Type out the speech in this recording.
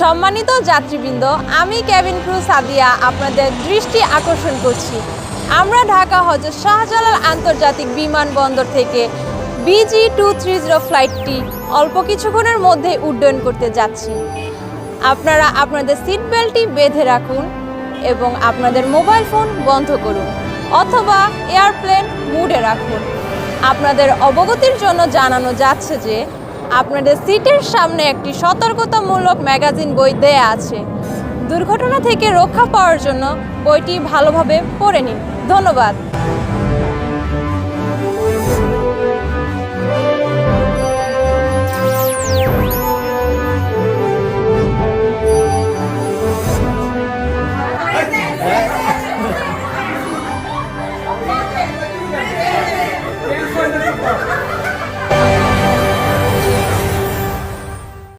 সম্মানিত যাত্রীবৃন্দ, আমি cabin crew Sadia, আপনাদের দৃষ্টি আকর্ষণ করছি। আমরা ঢাকা হজরত শাহজালাল আন্তর্জাতিক বিমানবন্দর থেকে বিজি টু থ্রি জিরো ফ্লাইটটি অল্প কিছুক্ষণের মধ্যে উড্ডয়ন করতে যাচ্ছি। আপনারা আপনাদের সিট বেল্টটি বেঁধে রাখুন এবং আপনাদের মোবাইল ফোন বন্ধ করুন অথবা এয়ারপ্লেন মুডে রাখুন। আপনাদের অবগতির জন্য জানানো যাচ্ছে যে আপনাদের সিটের সামনে একটি সতর্কতামূলক ম্যাগাজিন বই দেয়া আছে। দুর্ঘটনা থেকে রক্ষা পাওয়ার জন্য বইটি ভালোভাবে পড়ে নিন। ধন্যবাদ।